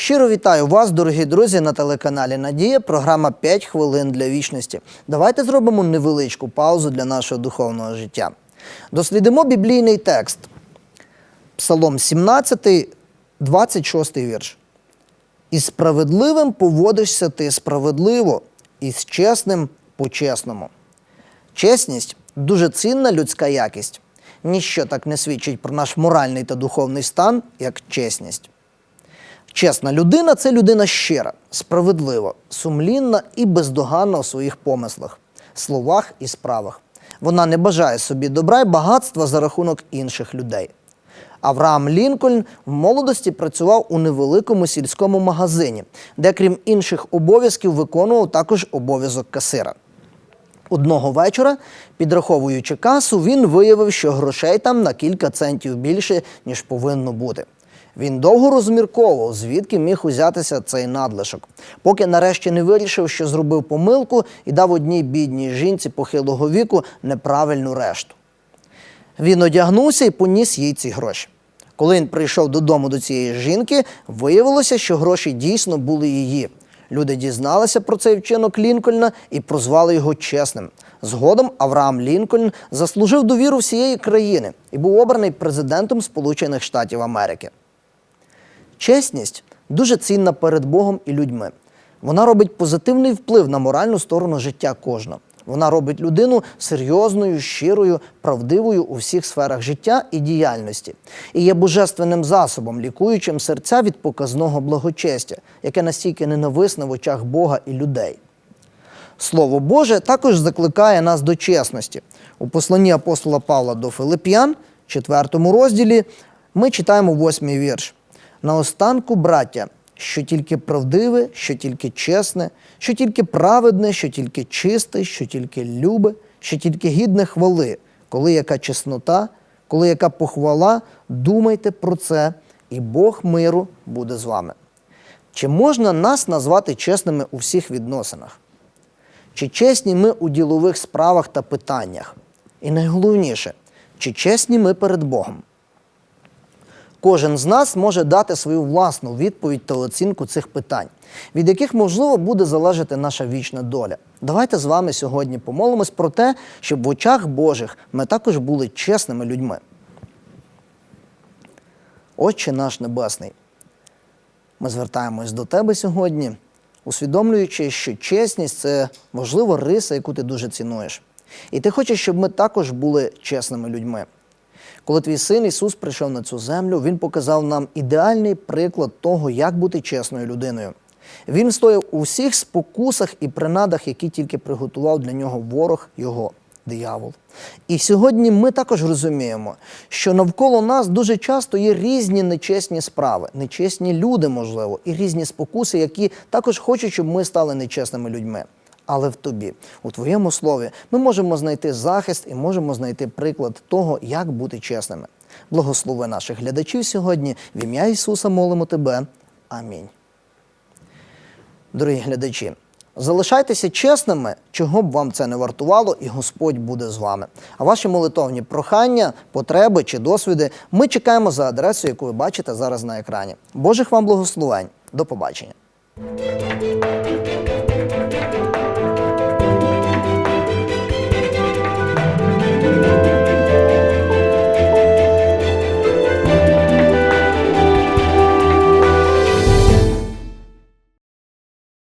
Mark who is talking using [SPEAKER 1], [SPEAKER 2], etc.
[SPEAKER 1] Щиро вітаю вас, дорогі друзі, на телеканалі Надія. Програма «5 хвилин для вічності. Давайте зробимо невеличку паузу для нашого духовного життя. Дослідимо біблійний текст. Псалом 17, 26 вірш. І справедливим поводишся ти справедливо, і з чесним по-чесному. Чесність дуже цінна людська якість. Ніщо так не свідчить про наш моральний та духовний стан, як чесність. Чесна людина це людина щира, справедлива, сумлінна і бездоганна у своїх помислах, словах і справах. Вона не бажає собі добра й багатства за рахунок інших людей. Авраам Лінкольн в молодості працював у невеликому сільському магазині, де, крім інших обов'язків, виконував також обов'язок касира. Одного вечора, підраховуючи касу, він виявив, що грошей там на кілька центів більше, ніж повинно бути. Він довго розмірковував, звідки міг узятися цей надлишок, поки нарешті не вирішив, що зробив помилку і дав одній бідній жінці похилого віку неправильну решту. Він одягнувся і поніс їй ці гроші. Коли він прийшов додому до цієї жінки, виявилося, що гроші дійсно були її. Люди дізналися про цей вчинок Лінкольна і прозвали його чесним. Згодом Авраам Лінкольн заслужив довіру всієї країни і був обраний президентом Сполучених Штатів Америки. Чесність дуже цінна перед Богом і людьми. Вона робить позитивний вплив на моральну сторону життя кожного. Вона робить людину серйозною, щирою, правдивою у всіх сферах життя і діяльності і є божественним засобом, лікуючим серця від показного благочестя, яке настільки ненависне в очах Бога і людей. Слово Боже також закликає нас до чесності. У посланні апостола Павла до Филип'ян, 4 розділі, ми читаємо восьмий вірш. Наостанку, браття, що тільки правдиве, що тільки чесне, що тільки праведне, що тільки чисте, що тільки любе, що тільки гідне хвали, коли яка чеснота, коли яка похвала, думайте про це, і Бог миру буде з вами. Чи можна нас назвати чесними у всіх відносинах? Чи чесні ми у ділових справах та питаннях? І найголовніше, чи чесні ми перед Богом? Кожен з нас може дати свою власну відповідь та оцінку цих питань, від яких, можливо, буде залежати наша вічна доля. Давайте з вами сьогодні помолимось про те, щоб в очах Божих ми також були чесними людьми. Отче наш Небесний, ми звертаємось до Тебе сьогодні, усвідомлюючи, що чесність це важлива риса, яку ти дуже цінуєш. І ти хочеш, щоб ми також були чесними людьми. Коли твій син Ісус прийшов на цю землю, Він показав нам ідеальний приклад того, як бути чесною людиною. Він стояв у всіх спокусах і принадах, які тільки приготував для нього ворог його диявол. І сьогодні ми також розуміємо, що навколо нас дуже часто є різні нечесні справи, нечесні люди, можливо, і різні спокуси, які також хочуть, щоб ми стали нечесними людьми. Але в тобі, у твоєму слові, ми можемо знайти захист і можемо знайти приклад того, як бути чесними. Благослови наших глядачів сьогодні. В ім'я Ісуса молимо тебе. Амінь. Дорогі глядачі, залишайтеся чесними, чого б вам це не вартувало, і Господь буде з вами. А ваші молитовні прохання, потреби чи досвіди ми чекаємо за адресою, яку ви бачите зараз на екрані. Божих вам благословень. До побачення.